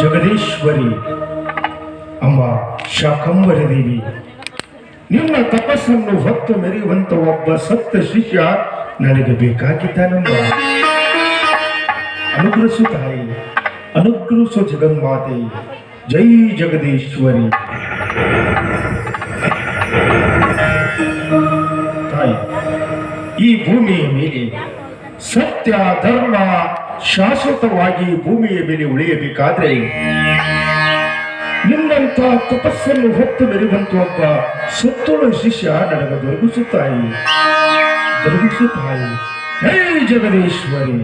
ಜಗದೀಶ್ವರಿ ಅಮ್ಮ ಶಾಕಂಬರಿ ದೇವಿ ನಿಮ್ಮ ತಪಸ್ಸನ್ನು ಹೊತ್ತು ಮೆರೆಯುವಂತ ಒಬ್ಬ ಸತ್ತ ಶಿಷ್ಯ ನನಗೆ ಬೇಕಾಗಿದ್ದಾನಮ್ಮ. ಅನುಗ್ರಹಿಸು ತಾಯಿ. ಅನುಗ್ರಹಿಸು ಜಗನ್ಮಾತೆ, ಜೈ ಜಗದೀಶ್ವರಿ. ತಾಯಿ, ಈ ಭೂಮಿಯ ಮೇಲೆ ಸತ್ಯ, ಧರ್ಮ, ಶಾಶ್ವತವಾಗಿ ಭೂಮಿಯ ಮೇಲೆ ಉಳಿಯಬೇಕಾದ್ರೆ ನಿನ್ನಂತ ತಪಸ್ಸನ್ನು ಹೊತ್ತು ಮೆರೆಯುವಂತ ಒಬ್ಬ ಸುತ್ತಲೂ ಶಿಷ್ಯ ನನಗೆ ದೊರಕಿಸುತ್ತಾಯಿ. ದೊರಕಿಸುತ್ತಾಯಿ. ದೊರಕಿಸು ತಾಯಿ ಜೈ ಜಗದೀಶ್ವರಿ.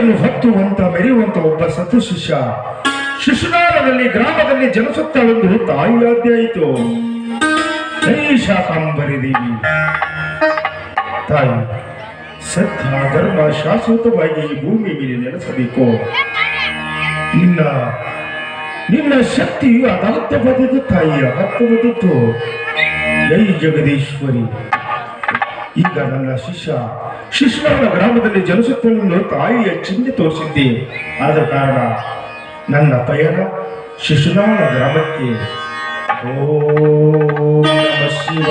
ತಾಯಿಯನ್ನು ಹೊತ್ತುವಂತ, ಮೆರೆಯುವಂತ ಒಬ್ಬ ಸತ್ತು ಶಿಷ್ಯ. ಶಿಶುನಾಳದಲ್ಲಿ ಗ್ರಾಮದಲ್ಲಿ ಜನಿಸುತ್ತಾಳೆಂದು ತಾಯಿ ಆದ್ಯ ಆಯಿತು ಜೈ ಶಾಕಾಂಬರಿ ದೇವಿ ತಾಯಿ ಸತ್ಯ ಧರ್ಮ ಶಾಶ್ವತವಾಗಿ ಈ ಭೂಮಿ ಮೇಲೆ ನೆಲೆಸಬೇಕು. ನಿನ್ನ ನಿನ್ನ ಶಕ್ತಿಯು ಅಗತ್ಯವಾದದ್ದು ತಾಯಿ ಅಗತ್ಯವಾದದ್ದು ಜೈ ಜಗದೀಶ್ವರಿ ಈಗ ನನ್ನ ಶಿಷ್ಯ ಶಿಶುನಾಳ ಗ್ರಾಮದಲ್ಲಿ ಜನಿಸುತ್ತಾಳೆಂದು ತಾಯಿಯ ಚಿಹ್ನೆ ತೋರಿಸಿದ್ದೆ. ಆದ ಕಾರಣ ನನ್ನ ಪಯಣ ಶಿಶುನಾಳ ಗ್ರಾಮಕ್ಕೆ. ಓ ಶಿವ